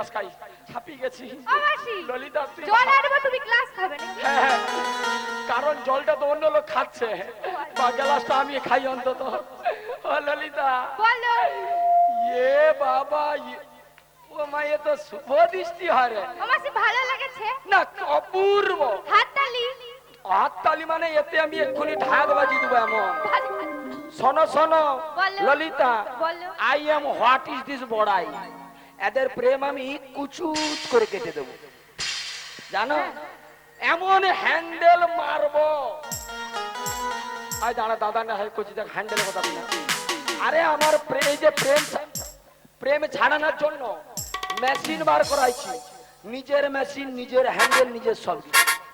Glass খাই। ছাপিয়ে গেছি। ললিতা জল আনব তুমি গ্লাস খাবে হ্যাঁ, হ্যাঁ। কারণ জলটা তো অন্য লোক খাচ্ছে। বা গ্লাসটা আমি খাই অন্তত। ও ললিতা। বলো। এ বাবা ও মা এ তো শুভ দৃষ্টি হয় রে। ভালো লেগেছে? না অপূর্ব। হাততালি? হাততালি মানে এতে আমি এক্ষুনি ঢাক বাজি দেবো এমন। শোনো শোনো ললিতা বলো। I am what is this বড়াই? এদের প্রেম আমি কুচুচ করে কেটে দেবো। জানো? এমন হ্যান্ডেল মারবো। আয় দাঁড়া দাদা না হয় কচি দেখ হ্যান্ডেলের কথা বলি। আরে আমার এই যে প্রেম প্রেম ছাড়ানোর জন্য মেশিন বার করাইছি। নিজের মেশিন নিজের হ্যান্ডেল নিজের সব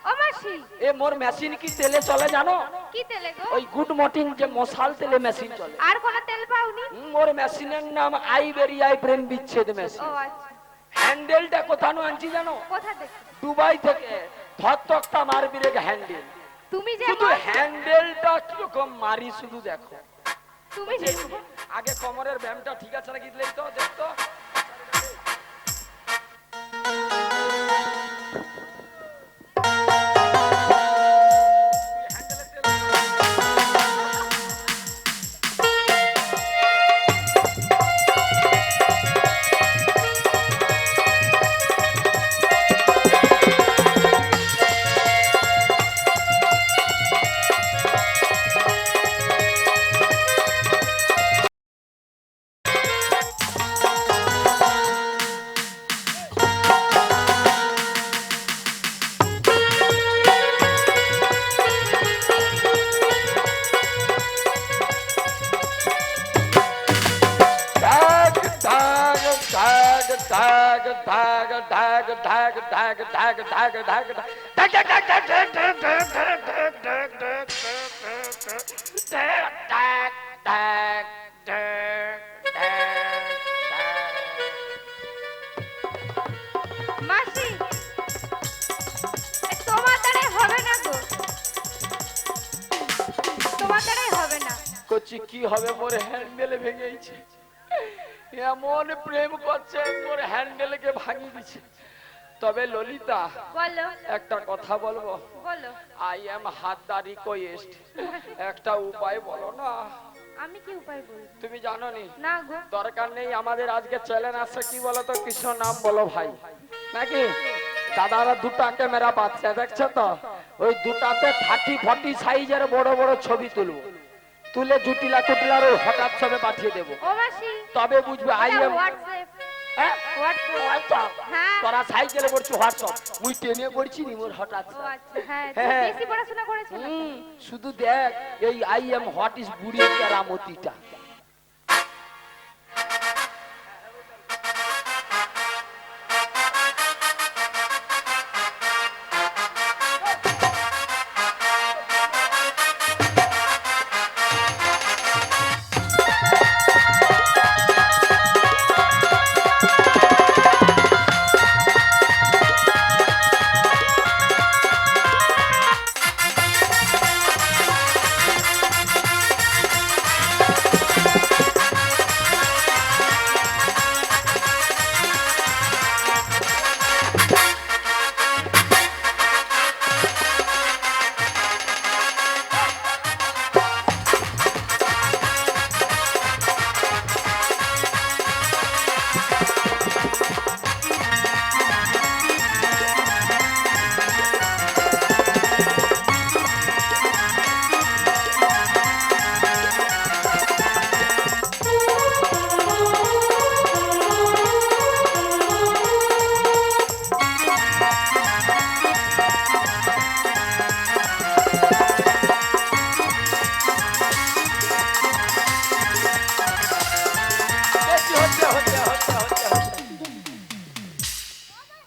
ও মাসি। এ মোর মেশিন কি তেলে চলে জানো? কি তেলে গো? ওই গুড মর্নিং যে মশাল তেলে মেশিন চলে। আর কোনো তেল পাওনি? হুম, ওর মেশিনের নাম আইবেরিয়াই প্রেম বিচ্ছেদ মেশিন। ও আচ্ছা। হ্যান্ডেলটা কোথানো আনছি জানো? কোথা থেকে? দুবাই থেকে। থকথকটা মারবি রে হ্যান্ডেল। তুমি যে শুধু হ্যান্ডেলটা কীরকম মারি শুধু দেখো। তুমি যে আগে কোমরের ব্যায়ামটা ঠিক আছে নাকি দিলেই তো? দেখতো? ঢাক ঢাক ঢাক ঢাক ঢাক ঢাক ঢাক কি হবে মোর হ্যান্ডেল ভেঙেছে এমন প্রেম তবে ললিতা একটা কথা বলব? আই এম হাতদারি কোয়েস্ট একটা উপায় বলো না। আমি কি উপায় বলব? তুমি জানো নি? না গো। দরকার নেই আমাদের আজকে চ্যালেঞ্জ আছে কি বলো তো কৃষ্ণ নাম বলো ভাই। নাকি? দাদারা দুটা ক্যামেরা পাচ্ছে দেখছ তো? ওই দুটাতে থার্টি ফর্টি সাইজের বড় বড় ছবি তুলবো। তুলে জুটিলা টুটিলার হঠাৎ ছবি পাঠিয়ে দেবো। তবে বুঝবে আই এম তোরা সাইকেলে পড়ছি হোয়াটসঅ্যাপ মুই পড়ছি নি মোর হঠাৎ আচ্ছা হ্যাঁ হ্যাঁ। শুধু দেখ এই আই এম হোয়াট ইজ বুড়ি কেরামতিটা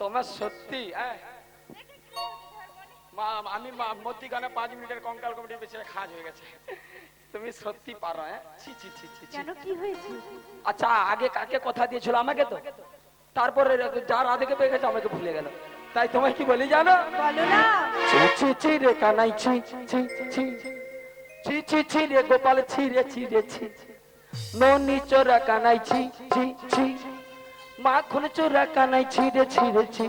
তোমার সত্যি হ্যাঁ। আমি মা- মধ্যিখানে পাঁচ মিনিটের কঙ্কাল কমিটির পেছনে খাজ হয়ে গেছে। তুমি সত্যি পারো হ্যাঁ? ছি ছি ছি ছি ছি। কেন কি হয়েছে? আচ্ছা আগে কাকে কথা দিয়েছিল আমাকে তো? তারপরে যার আদেকে পেয়ে গেছে আমাকে ভুলে গেল। তাই তোমায় কি বলি জানো? বলো না। ছি ছি ছি রে কানাই ছি ছি ছি। ছি ছি ছি রে গোপাল ছি রে ছি রে ছি। ননি চোরা কানাই ছি ছি ছি। মাখন চোরা কানাই ছিঁড়ে ছিঁড়েছি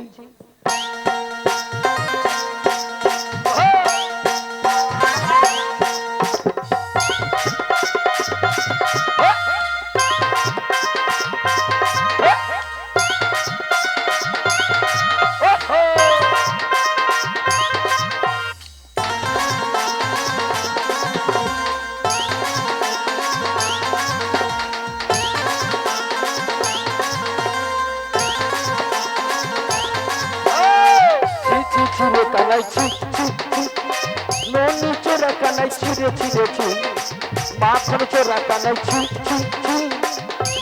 চোরা কানাই ছিঁড়ে ছিঁড়েছি মাখন চোরা কানাই ছি ছি ছি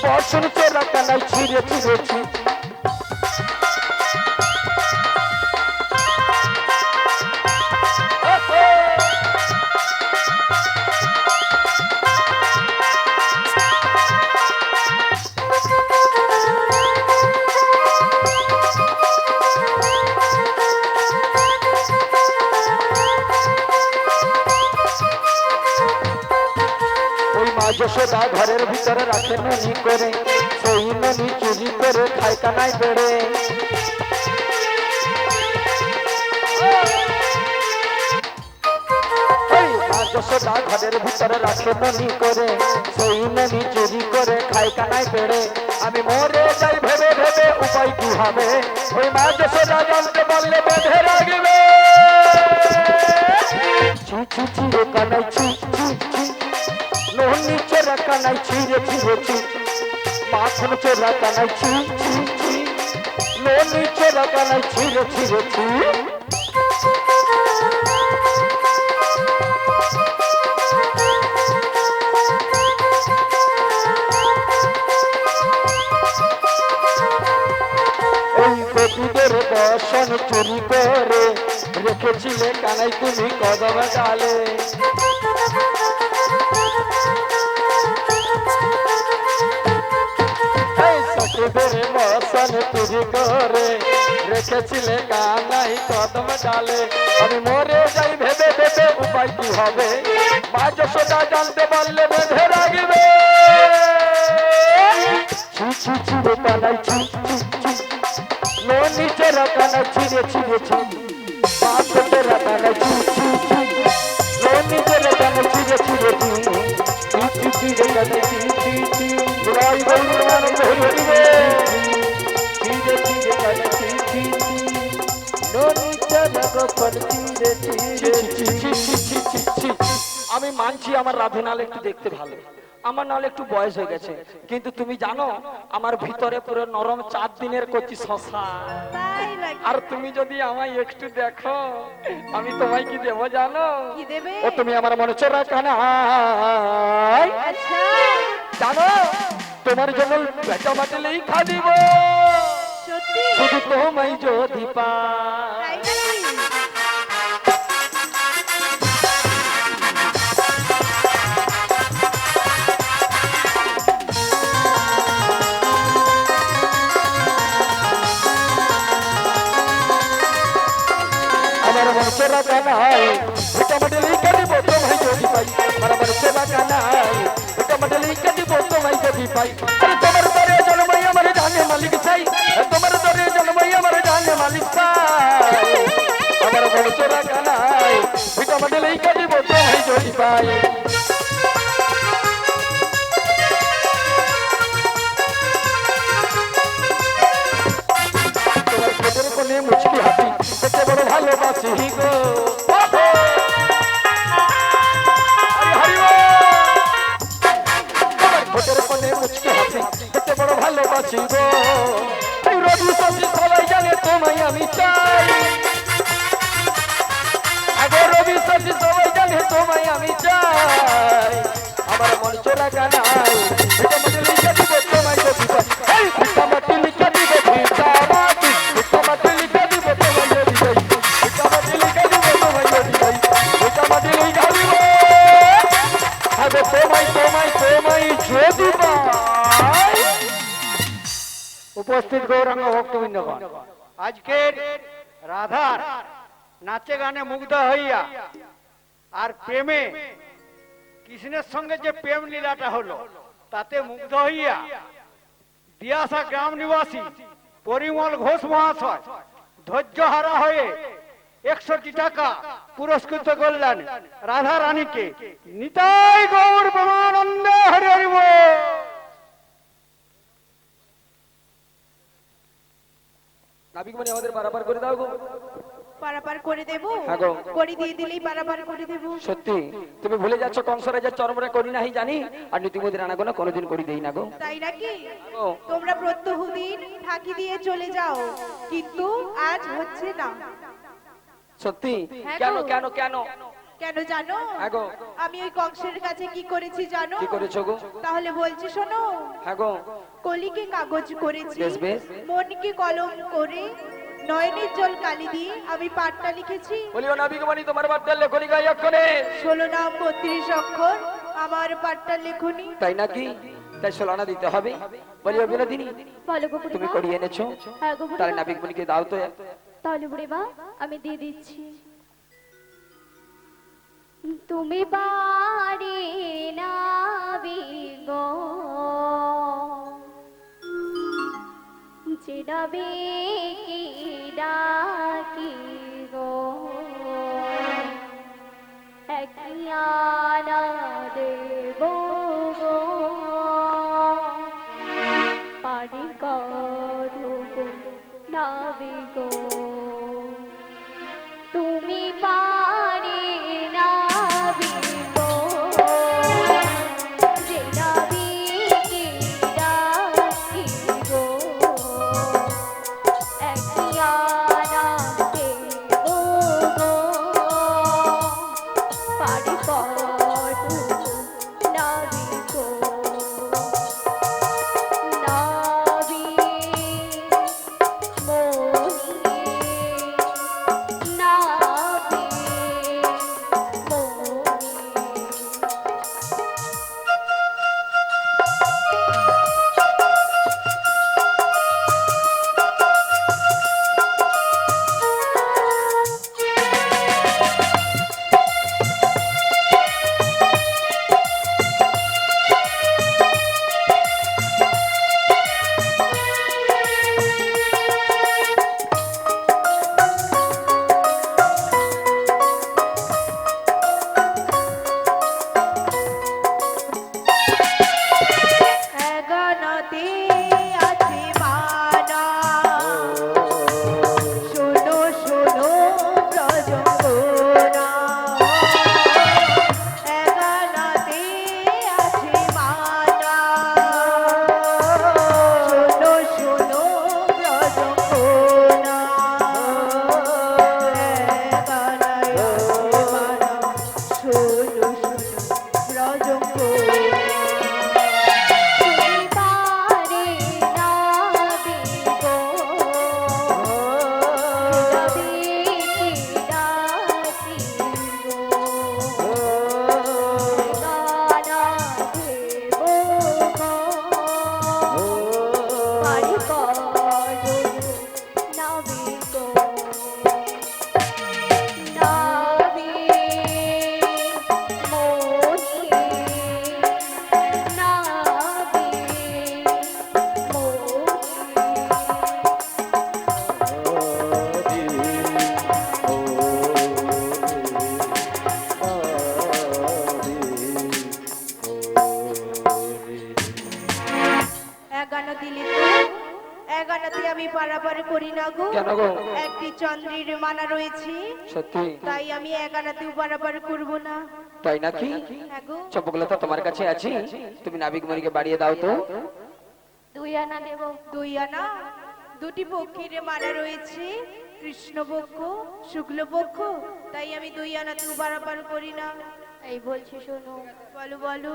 বসন চোরা কানাই ছিঁড়ে ছিঁড়েছি ওই মা যশোদা ঘরের ভিতরে রাখে ননি করে, সেই ননি চুরি করে খায় কানাই বেড়ে। যশোদা ঘরের ভিতরে রাখে ননি করে, সেই ননি চুরি করে খায় কানাই বেড়ে। আমি মরে যাই ভেবে ভেবে, উপায় কি হবে? ওই মা যশোদা জানতে পারলে বেঁধে রাখবে। ছি রে কানাই ছি লোহনি চোরা কানাই ছিঁড়ে ছিঁড়েছি মাখন চোরা কানাই ছি লোহনি চোরা কানাই ছিঁড়ে ছিঁড়েছি কপিদের বসন চুরি করে রেখেছিলে কানাই তুমি কদম ডালে। সখীদের বসন চুরি করে। রেখেছিলে কানাই কদম ডালে। আমি মরে যাই ভেবে ভেবে উপায় কি হবে? মা যশোদা জানতে পারলে বেঁধে রাখবে। ছি ছি ছি, রে কানাই নো নিচে রাখানা ছিঁড়ে ছিঁড়ে ছি পা কোটে রাখানা ছি ছি ছি। নো নিচে রাখানা ছিঁড়ে ছিঁড়ে ছি ছি। ছি ছি রে কানা ছি ছি। ছি বুড়াই বন্ধু মান ধরি রে। ছিঁড়ে আমি মানছি আমার রাধে নাল একটু দেখতে ভালো। আমার নাহলে একটু বয়স হয়ে গেছে। কিন্তু তুমি জানো আমার ভিতরে পুরো নরম চার দিনের কচি শশা। আর তুমি যদি আমায় একটু দেখো আমি তোমায় কি দেবো জানো? ও তুমি আমার মনে চোরা কানাই আচ্ছা। জানো তোমার জন্য বেটা মাটিলেই খা দিব। শুধু তোমায় যদি পাই আমার মন চোরা কানাই বেটা মাটিলেই খা দিব তোমায় যদি পাই আমার মন চোরা কানাই বেটা মাটিলেই খা দিব তোমায় যদি পাই আরে তোমার দরে জন্মাই আমার জানে মালিক চাই তোমার দরে জন্মাই আমার জানে মালিক চাই আমার মন চোরা কানাই বেটা মাটিলেই খা দিব তোমায় যদি পাই তোমার ঠোঁটের কোণে মুচকি হাসি কত বড় ভালোবাসি গো। ঠোঁটের কোণে মুচকি হাসি কত বড় ভালোবাসি গো। রবি সবজি সবাই জানে তোমায় আমি আমার মন চোরা কানাই গৌরাঙ্গ ভক্তবৃন্দগণ আজকের রাধার নাচে গানে মুগ্ধ হইয়া আর প্রেমে কৃষ্ণের সঙ্গে যে প্রেম লীলাটা হলো, তাতে মুগ্ধ হইয়া দিয়াসা গ্রাম নিবাসী পরিমল ঘোষ মহাশয় ধৈর্য হারা হয়ে একষট্টি টাকা পুরস্কৃত করলেন রাধা রানীকে নিতাই গৌর প্রমানন্দ হরি হরি বল। মানে আমাদের পারাপার করে দাও গো। পারাপার করে দেব? হ্যাঁ গো। করে দিয়ে দিলেই পারাপার করে দেব। সত্যি। তুমি ভুলে যাচ্ছ কংসরাজের চরমরা করি নাহি জানি আর নীতিমতি রানা গোনা কোনোদিন করি দেই না গো। তাই নাকি? তোমরা প্রত্যহ দিন ফাঁকি দিয়ে চলে যাও কিন্তু আজ হচ্ছে না। সত্যি? হ্যাঁ কেন কেন কেন? কেন জানো? আমি ওই কংসের কাছে কি করেছি জানো? কি করেছ গো? তাহলে বলছি শোনো। হ্যাঁ গো কলিকে কাগজ করেছি। মনকে কলম করে নয়নের জল কালি দিয়ে আমি পাঠটা লিখেছি। বলিও নাবিকমণি তোমার বার্তার লেখনি গাই অক্ষরে। ষোলো নাম বত্রিশ অক্ষর আমার পাঠটা লেখনি। তাই নাকি? তাই সোলানা দিতে হবে। বলিও বিনোদিনী বলো গো তুমি করিয়ে এনেছো। হ্যাঁ তাহলে নাবিকমণিকে দাও তো। তাহলে বুড়িমা আমি দিয়ে দিচ্ছি। তুমি বাড়ি নাবিগ চেনাবে কি ডাকি গো। একিয়ানা দেব গো। পারি করুগ নাবিগ তুমি চন্দ্রের মানা রয়েছে। সত্যি? তাই আমি এগানোতেও পারাপার করব না। তাই নাকি? হ্যাঁ তো তোমার কাছে আছে? তুমি নাবিকমণিকে বাড়িয়ে দাও তো। দুই আনা দেব। দুই আনা? দুটি পক্ষের মানা রয়েছে। কৃষ্ণপক্ষ শুক্লপক্ষ তাই আমি দুই আনাতেও পারাপার করি না। এই বলছি শোনো। বলো বলো।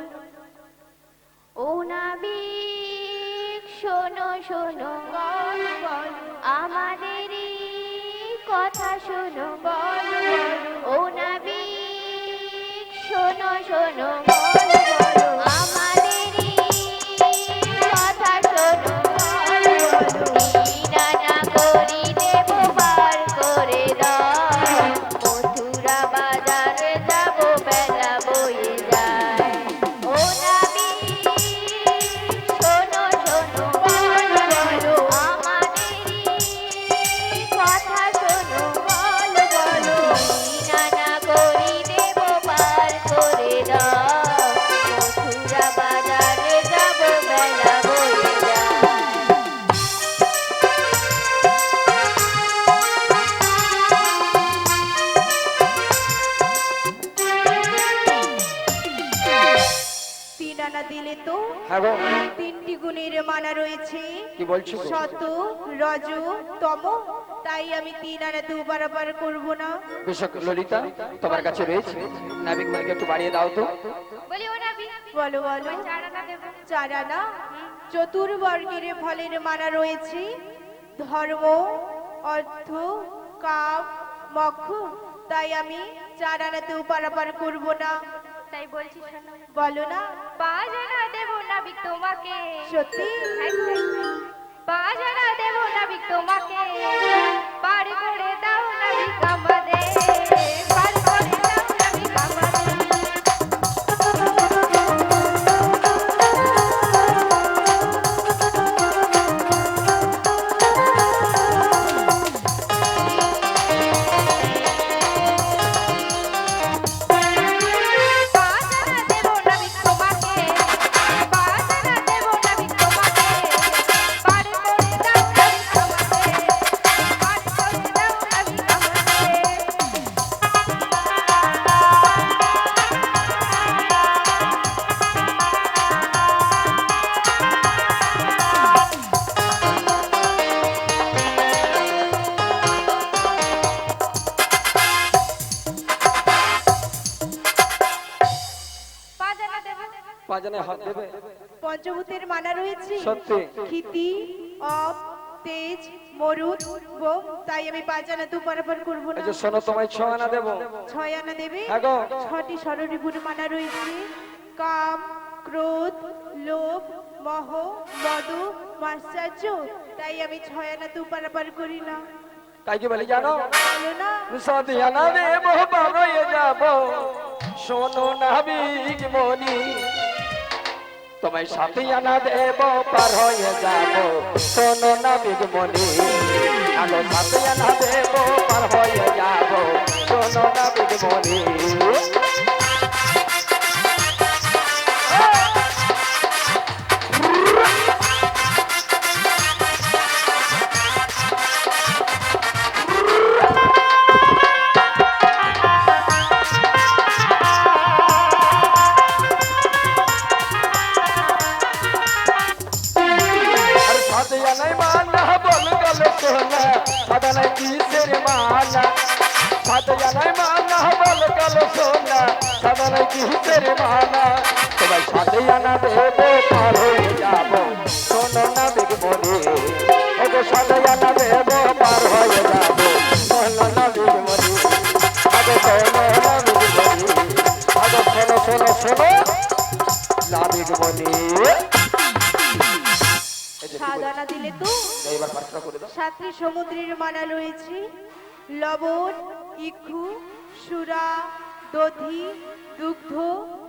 ও নাবিক শোনো শোনো বলো বলো। আমাদেরই কথা শোনো বলো বলো ও নাবিক বারাবার করব না। বেশক ললিতা তোমার কাছে রয়েছে? নাবিক মালিক একটু বাড়িয়ে দাও তো। বলি ও নাবি বলো বলো। চার আনা দেবো। চার চতুর্বর্গের ফলের মানা রয়েছে। ধর্ম অর্থ কাম মক্ষ তাই আমি চার আনাতেও পারাপার করব না। তাই বলছি শোনো। বলো না। আনা দেবো নাবিক তোমাকে। সত্যি? আনা দেবো নাবিক তোমাকে। পার করে দাও নাবিক পঞ্চভূতের মানা রয়েছে। সত্যি। ক্ষিতি অপ তেজ মরুদ বোম তাই আমি করব না। যে শোনো তোমায় ছ আনা দেবো। ছয় আনা দেবে? ছটি মানা রয়েছে। কাম ক্রোধ লোভ মহ মদ মাশ্চর্য তাই আমি ছয় আনাতে পারাপার করি না। তাই কি বলি জানো? বলো না। সাদিয়ানা দেব বারয়ে যাব। শোনো নাবিক মনি। তোমায় সাথে আনা দেব, পার হয়ে যাব। শোনো না মনি আলো সাথে আনা দেব, পার হয়ে যাব। শোনো না মনি সমুদ্রের মানা রয়েছে। লবণ ইক্ষু সুরা দধি দুগ্ধ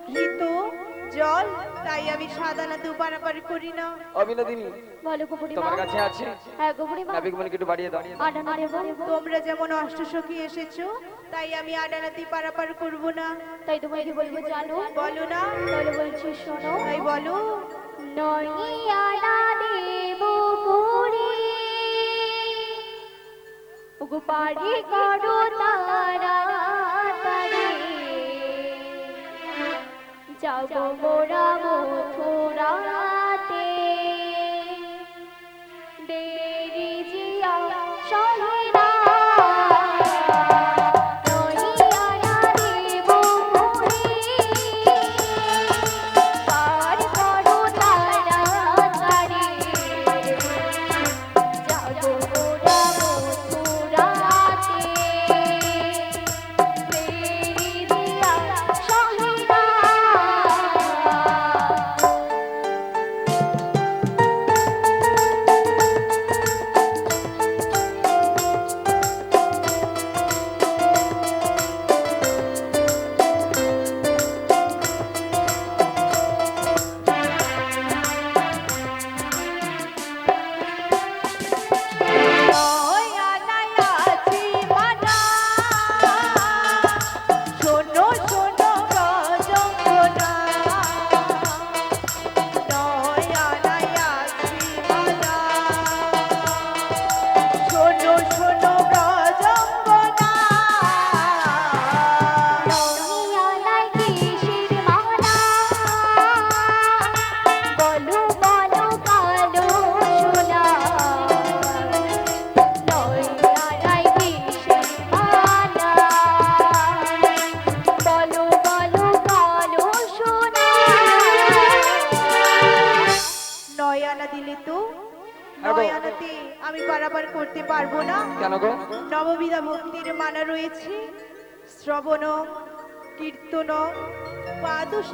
ঘৃত জল তাই আমি সাদানাতে পারাপার করি না। অবিনোদিনী বলো গোপুরি তোমার কাছে আছে। হ্যাঁ গোপুরি নাবিক মনে একটু বাড়িয়ে দাও। আটানা দেবো তোমরা যেমন অষ্টসখী এসেছ তাই আমি আডানাতে পারাপার করব না। তাই তোমায় কি বলব জানো। বলো না। তাহলে বলছি শোনো। তাই বলো। নইয়ানা দেব পুরি ওগো পারি করো তারে। যাব মোরা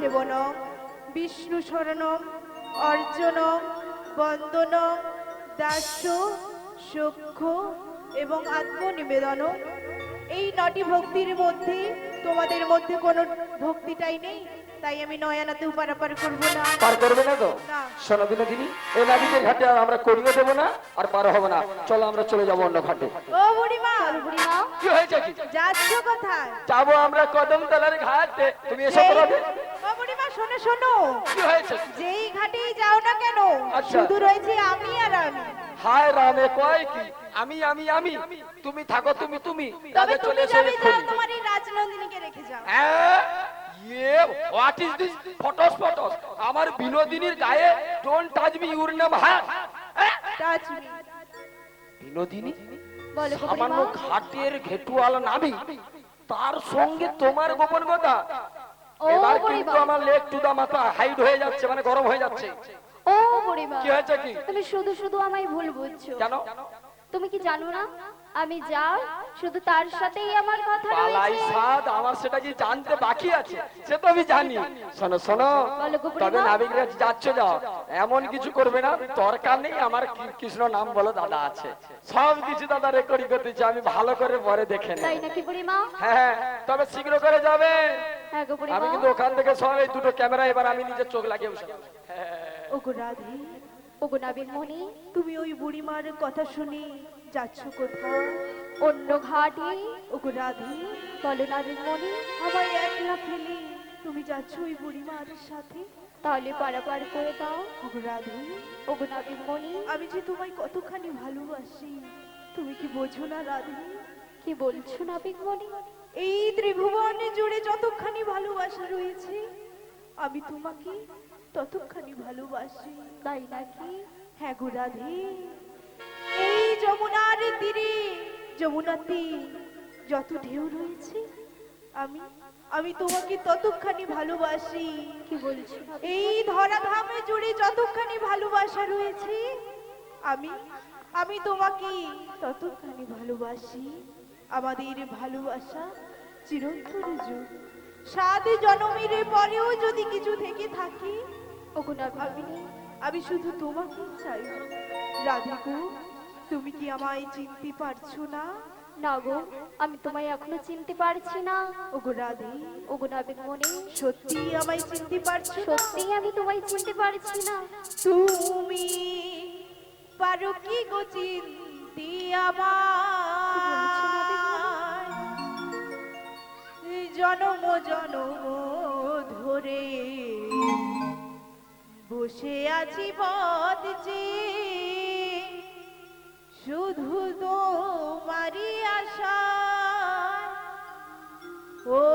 সেবন বিষ্ণু শরণ অর্জন বন্দন দাস্য সক্ষ এবং আত্মনিবেদন এই নটি ভক্তির মধ্যে তোমাদের মধ্যে কোনো ভক্তিটাই নেই? তাই আমি নয়নাতে উপারাপার করব না। পার করবে না তো? শোনো বিনোদিনী এই নাবিকের ঘাটে আর আমরা করিয়ে দেবো না আর পার হবে না। চলো আমরা চলে যাব অন্য ঘাটে। ও বুড়িমা। বুড়িমা। কি হয়েছে? কি যাচ্ছ কোথায়? যাব আমরা কদম তলার ঘাটে। তুমি এসব করবে ও বুড়িমা শোনো শোনো। কি হয়েছে? যেই ঘাটেই যাও না কেন আচ্ছা। শুধু রয়েছে আমি আর আমি। হায় রামে কয় কি? আমি আমি আমি। তুমি থাকো তুমি তুমি। তবে তুমি চলে এসো যাবে তোমার এই রাজনন্দিনীকে রেখে যাও। হ্যাঁ? ইয়ে what is this photos photos আমার বিনোদিনীর গায়ে ডোন্ট টাচ মি ইউর নাম হ্যাঁ টাচ মি বিনোদিনী বলো সামান্য ঘাটের ঘেটুয়াল নাবি তার সঙ্গে তোমার গোপন কথা। এবার কিন্তু আমার লেগ টু দা মাথা হাইড হয়ে যাচ্ছে মানে গরম হয়ে যাচ্ছে। ও বুড়িমা কি হয়েছে কি? তুমি শুধু শুধু আমায় ভুল বুঝছ। কেন? তুমি কি জানো না? আমি যা শুধু তার সাথেই আমার কথা পালাই রয়েছে। সাদ আমার সেটা কি জানতে বাকি আছে? সে তো আমি জানি। শোনো শোনো। তবে নাবিকরা যাচ্ছ যাও। এমন কিছু করবে না দরকার নেই আমার কৃষ্ণ নাম বলো দাদা আছে। সব কিছু দাদা রেকর্ডিং করতেছে আমি ভালো করে পরে দেখে নেব। তাই নাকি বুড়িমা? হ্যাঁ তবে শীঘ্র করে যাবে। হ্যাঁ গো আমি কিন্তু ওখান থেকে সব এই দুটো ক্যামেরা এবার আমি নিজের চোখ লাগিয়ে বসে আছি। ও গো রাধে ওগো নাবিক মনি তুমি ওই বুড়িমার কথা শুনে যাচ্ছ কোথায়? অন্য ঘাটে? ও গো রাধে বলো মনি। আমার একলা ফেলে। তুমি যাচ্ছ ওই বুড়িমার সাথে? তাহলে পারাপার করে দাও। ও গো রাধে ওগো মনি। আমি যে তোমায় কতখানি ভালোবাসি। তুমি কি বোঝো না রাধে? কি বলছো নাবিক মনি? এই ত্রিভুবনে জুড়ে যতখানি ভালোবাসা রয়েছে আমি তোমাকে ততখানি ভালোবাসি। তাই নাকি? হ্যাঁ গো রাধে। যমুনার তীরে যমুনাতে যত ঢেউ রয়েছে আমি আমি তোমাকে ততখানি ভালোবাসি। কি বলছি? এই ধরাধামে জুড়ে যতখানি ভালোবাসা রয়েছে আমি আমি তোমাকে ততখানি ভালোবাসি। আমাদের ভালোবাসা চিরন্তর যুগ। সাত জনমের পরেও যদি কিছু থেকে থাকি ওগো নাবিক আমি মনি আমি শুধু তোমাকে চাই। রাধিকু তুমি কি আমায় চিনতে পারছ না? না গো আমি তোমায় এখনও চিনতে পারছি না। ওগো রাধে। ওগো নাবিক মনি সত্যি আমায় চিনতে পারছ? সত্যি আমি তোমায় চিনতে পারছি না। তুমি পারো কি গো চিনতে আমার জনম জনম ধরে বসে আছি পদ যে শুধু তোমারই আশা। ও ও